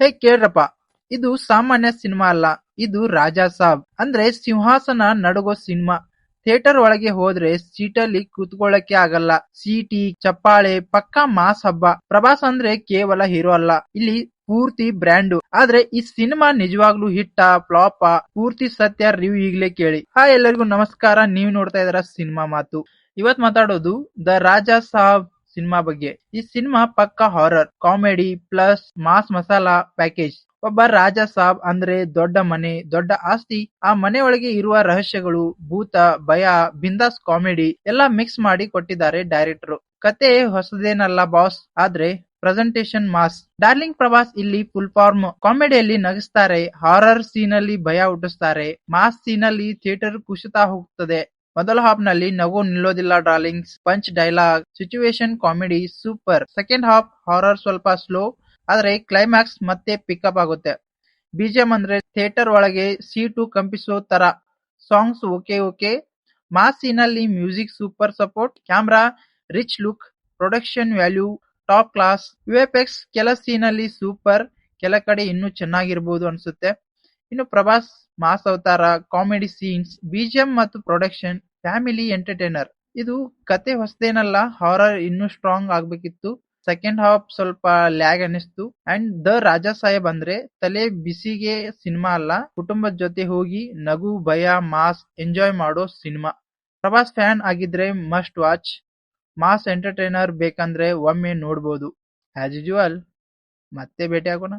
ಹೇ ಕೇಳ್ರಪ್ಪ, ಇದು ಸಾಮಾನ್ಯ ಸಿನಿಮಾ ಅಲ್ಲ, ಇದು ರಾಜಾ ಸಾಬ್. ಅಂದ್ರೆ ಸಿಂಹಾಸನ ನಡುಗೋ ಸಿನಿಮಾ. ಥಿಯೇಟರ್ ಒಳಗೆ ಹೋದ್ರೆ ಸೀಟಲ್ಲಿ ಕೂತ್ಕೊಳ್ಳಕ್ಕೆ ಆಗಲ್ಲ. ಸೀಟಿ, ಚಪ್ಪಾಳೆ, ಪಕ್ಕಾ ಮಾಸ್ ಹಬ್ಬ. ಪ್ರಭಾಸ್ ಅಂದ್ರೆ ಕೇವಲ ಹೀರೋ ಅಲ್ಲ, ಇಲ್ಲಿ ಪೂರ್ತಿ ಬ್ರ್ಯಾಂಡ್. ಆದ್ರೆ ಈ ಸಿನಿಮಾ ನಿಜವಾಗ್ಲೂ ಹಿಟ್ಟ, ಫ್ಲಾಪ, ಪೂರ್ತಿ ಸತ್ಯ ರಿವ್ಯೂ ಈಗ್ಲೇ ಕೇಳಿ. ಹಾಯ್ ಎಲ್ಲರಿಗೂ ನಮಸ್ಕಾರ, ನೀವು ನೋಡ್ತಾ ಇದಾರ ಸಿನಿಮಾ ಮಾತು. ಇವತ್ ಮಾತಾಡೋದು ದ ರಾಜಾ ಸಾಬ್ ಸಿನಿಮಾ ಬಗ್ಗೆ. ಈ ಸಿನಿಮಾ ಪಕ್ಕಾ horror comedy plus mass masala package ಒಬ್ಬ ರಾಜ ಸಾಬ್ ಅಂದ್ರೆ ದೊಡ್ಡ ಮನೆ, ದೊಡ್ಡ ಆಸ್ತಿ. ಆ ಮನೆ ಒಳಗೆ ಇರುವ ರಹಸ್ಯಗಳು, ಭೂತ, ಭಯ, ಬಿಂದಾಸ್ ಕಾಮಿಡಿ ಎಲ್ಲಾ ಮಿಕ್ಸ್ ಮಾಡಿ ಕೊಟ್ಟಿದ್ದಾರೆ ಡೈರೆಕ್ಟರ್ ಕತೆ ಹೊಸದೇನಲ್ಲ ಬಾಸ್ ಆದ್ರೆ ಪ್ರೆಸೆಂಟೇಶನ್ ಮಾಸ್ ಡಾರ್ಲಿಂಗ್ ಪ್ರಭಾಸ್ ಇಲ್ಲಿ ಫುಲ್ ಫಾರ್ಮ್ ಕಾಮಿಡಿಯಲ್ಲಿ ನಗಿಸ್ತಾರೆ ಹಾರರ್ ಸೀನ್ ಅಲ್ಲಿ ಭಯ ಹುಟ್ಟಿಸ್ತಾರೆ. ಮಾಸ್ ಸೀನ್ ಅಲ್ಲಿ ಥಿಯೇಟರ್ ಕುಸಿತಾ ಹೋಗ್ತದೆ. ಮೊದಲ ಹಾಫ್ನಲ್ಲಿ ನಗು ನಿಲ್ಲೋದಿಲ್ಲ darlings punch dialogue situation comedy super second half horror ಸ್ವಲ್ಪ ಸ್ಲೋ ಆದರೆ ಕ್ಲೈಮ್ಯಾಕ್ಸ್ ಮತ್ತೆ ಪಿಕಪ್ ಆಗುತ್ತೆ. ಬಿಜಿಎಂ ಅಂದ್ರೆ ಥಿಯೇಟರ್ ಒಳಗೆ ಸೀಟು ಕಂಪಿಸೋ ತರ. Songs okay okay mass scene ಅಲ್ಲಿ music super support camera rich look production value top class VFX ಕೆಲ ಸೀನ್ ಅಲ್ಲಿ ಸೂಪರ್ ಕೆಲ ಕಡೆ ಇನ್ನೂ ಚೆನ್ನಾಗಿರ್ಬೋದು ಅನ್ಸುತ್ತೆ. ಇನ್ನು ಪ್ರಭಾಸ್ ಮಾಸ್ ಅವತಾರ ಕಾಮಿಡಿ ಸೀನ್ಸ್ ಬಿಜಿಎಂ ಮತ್ತು ಪ್ರೊಡಕ್ಷನ್ ಫ್ಯಾಮಿಲಿ ಎಂಟರ್ಟೈನರ್. ಇದು ಕತೆ ಹೊಸದೇನಲ್ಲ ಹಾರರ್ ಇನ್ನೂ ಸ್ಟ್ರಾಂಗ್ ಆಗ್ಬೇಕಿತ್ತು. ಸೆಕೆಂಡ್ ಹಾಫ್ ಸ್ವಲ್ಪ ಲ್ಯಾಗ್ ಅನಿಸ್ತು. ಅಂಡ್ ದ ರಾಜಾ ಸಾಹೇಬ್ ಅಂದ್ರೆ ತಲೆ ಬಿಸಿಗೆ ಸಿನಿಮಾ ಅಲ್ಲ. ಕುಟುಂಬದ ಜೊತೆ ಹೋಗಿ ನಗು, ಭಯ, ಮಾಸ್ ಎಂಜಾಯ್ ಮಾಡೋ ಸಿನಿಮಾ ಪ್ರಭಾಸ್ ಫ್ಯಾನ್ ಆಗಿದ್ರೆ ಮಸ್ಟ್ ವಾಚ್ ಮಾಸ್ ಎಂಟರ್ಟೈನರ್ ಬೇಕಂದ್ರೆ ಒಮ್ಮೆ ನೋಡ್ಬೋದು. ಆಸ್ ಯೂಶುವಲ್ ಮತ್ತೆ ಭೇಟಿ ಆಗೋಣ.